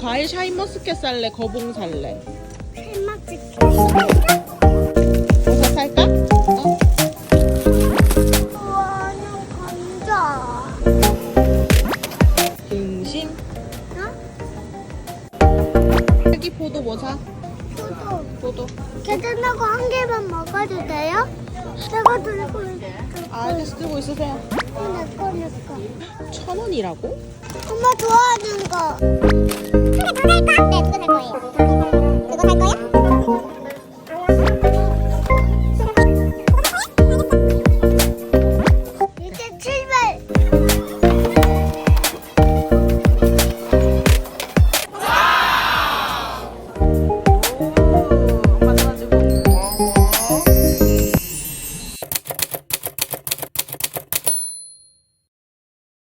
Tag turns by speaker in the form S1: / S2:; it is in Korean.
S1: 과일 샤인머스켓 살래? 거봉 살래?
S2: 헬마트
S1: 버섯 살까? 어?
S2: 우와는 감자
S1: 등심?
S2: 어?
S1: 딸기포도 뭐 사?
S2: 포도
S1: 포도.
S2: 계산하고 한 개만 먹어도 돼요? 제가 들고 있어
S1: 아, 알겠어. 들고 있으세요.
S2: 내꺼 내꺼
S1: 천 원이라고?
S2: 엄마 좋아하는 거. 그거 살 거야? 네, 거야?